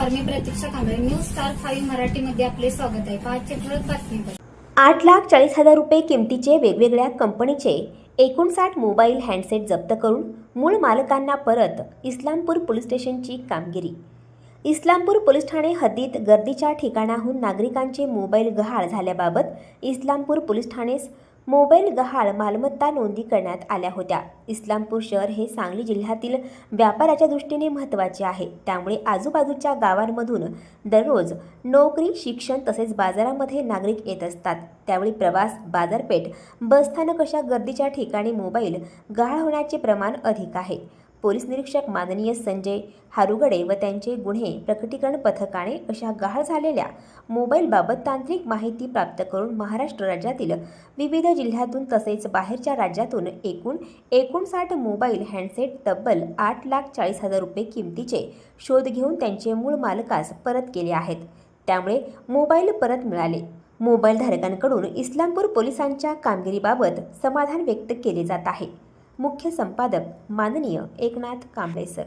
Kamble news star five मराठीमध्ये आपले स्वागत आहे. पाचशे ठळक बातमीपत्र आठ लाख चाळीस हजार रुपये किमतीचे वेगवेगळ्या कंपनीचे एकोणसाठ मोबाईल हँडसेट जप्त करून मूळ मालकांना परत इस्लामपूर पोलीस स्टेशनची कामगिरी. इस्लामपूर पोलीस ठाणे हद्दीत गर्दीच्या ठिकाणाहून नागरिकांचे मोबाईल गहाळ झाल्याबाबत इस्लामपूर पोलीस ठाणेस मोबाईल गहाळ मालमत्ता नोंदी करण्यात आल्या होत्या. इस्लामपूर शहर हे सांगली जिल्ह्यातील व्यापाराच्या दृष्टीने महत्त्वाचे आहे. त्यामुळे आजूबाजूच्या गावांमधून दररोज नोकरी शिक्षण तसेच बाजारामध्ये नागरिक येत असतात. त्यावेळी प्रवास बाजारपेठ बसस्थानक अशा गर्दीच्या ठिकाणी मोबाईल गहाळ होण्याचे प्रमाण अधिक आहे. पोलीस निरीक्षक माननीय संजय हारुगडे व त्यांचे गुन्हे प्रकटीकरण पथकाने अशा गहाळ झालेल्या मोबाईलबाबत तांत्रिक माहिती प्राप्त करून महाराष्ट्र राज्यातील विविध जिल्ह्यातून तसेच बाहेरच्या राज्यातून एकूण एकोणसाठ मोबाईल हँडसेट तब्बल आठ लाख चाळीस हजार रुपये किमतीचे शोध घेऊन त्यांचे मूळ मालकास परत केले आहेत. त्यामुळे मोबाईल परत मिळाले. मोबाईलधारकांकडून इस्लामपूर पोलिसांच्या कामगिरीबाबत समाधान व्यक्त केले जात आहे. मुख्य संपादक माननीय एकनाथ कांबळे सर